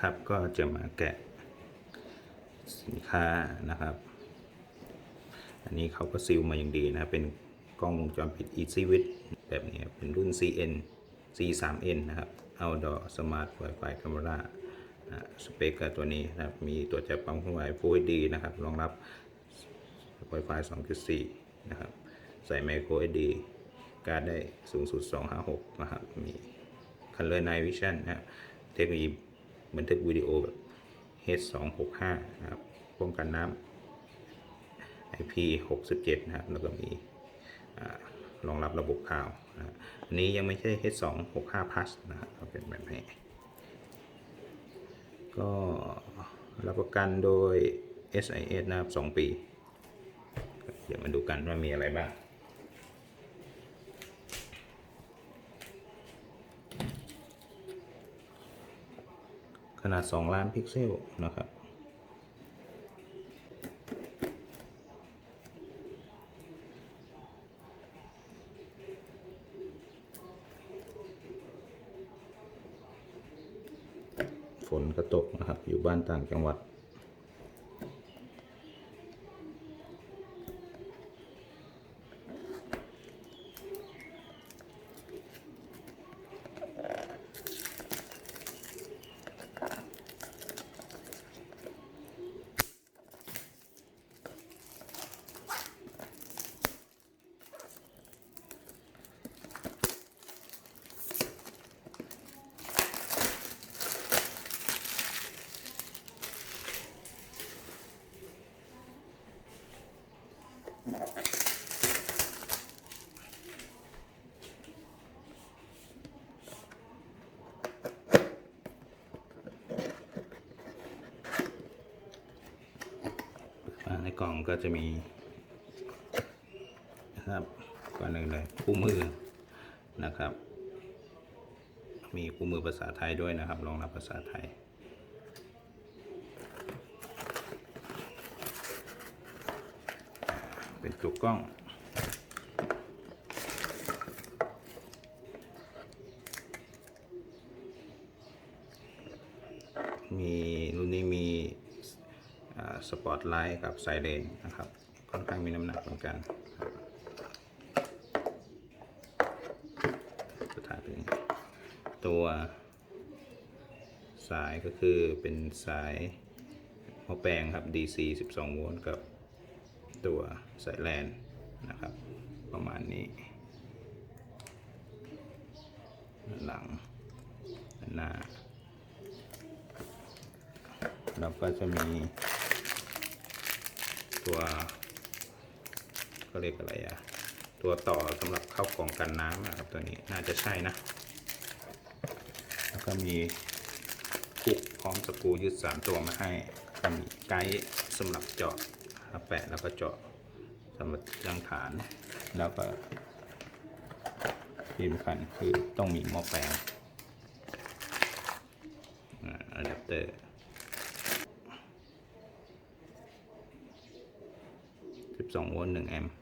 ครับก็จะมาแกะสินค้านะครับ อันนี้เขาก็ซีลมาอย่างดีนะครับเป็นกล้องวงจรปิด Easy w i t แบบนี้เป็นรุ่น CN C3N นะครับ Outdoor Smart Wi-Fi Camera นะสเปคกับตัวนี้นะครับ มีตัวจับความเคลื่อนไหว Full HD นะครับ รองรับ Wi-Fi 2.4 นะครับ ใส่ Micro SD การได้สูงสุด 256 นะครับ มี Color Night Vision นะครับ เทคโนโลยี บันทึกวิดีโอแบบ H265 นะครับป้องกันน้ำ IP 67 นะครับแล้วก็มีอรองรับระบบข่าวนะครับอันนี้ยังไม่ใช่ H265 Plus นะครับก็เป็นแบบนี้ก็รับประกันโดย SIS นะครับ 2 ปี เดี๋ยวมาดูกันว่ามีอะไรบ้าง นาด 2 ล้านพิกเซลนะครับ ฝนกระตกนะครับ อยู่บ้านต่างจังหวัด ในกล่องก็จะมีนะครับก่อนหนึ่งเลยคู่มือนะครับ มีคู่มือภาษาไทยด้วยนะครับรองรับภาษาไทย เป็นจุกกล้องมีรุ่นนี้มีสปอตไลท์กับไซเรนนะครับ ค่อนข้างมีน้ำหนักเหมือนกันสุดท้ายเป็นตัวสายก็คือเป็นสายหม้อแปลงครับ DC 12 โวลต์กับ ตัวสายแลนนะครับ ประมาณนี้หลังหน้าแล้วก็จะมีตัวก็เรียกอะไรอะตัวต่อสำหรับเข้ากล่องกันน้ำนะครับตัวนี้น่าจะใช่นะ แล้วก็มีคุกพร้อมสกูยึดสามตัวมาให้ก็มีไกด์สำหรับเจาะ ฮับแปะแล้วก็เจาะสำหรับยังฐาน แล้วก็ที่สำคัญคือต้องมีหม้อแปลงอะแดปเตอร์12โวลต์1แอมป์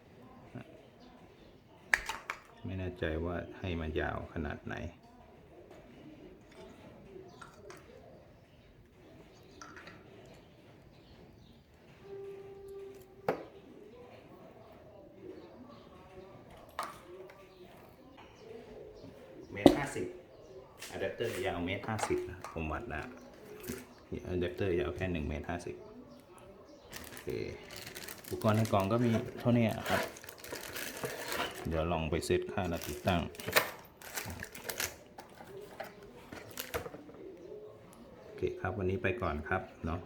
ไม่แน่ใจว่าให้มันยาวขนาดไหน สิบอะแดปเตอร์ยาวเมตรห้าสิบนะผมวัดนะอะแดปเตอร์ยาวแค่หนึ่งเมตรห้าสิบโอเคอุปกรณ์ในกล่องก็มีเท่านี้ครับ เดี๋ยวลองไปเซตค่าและติดตั้งโอเคครับวันนี้ไปก่อนครับเนาะ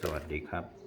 สวัสดีครับ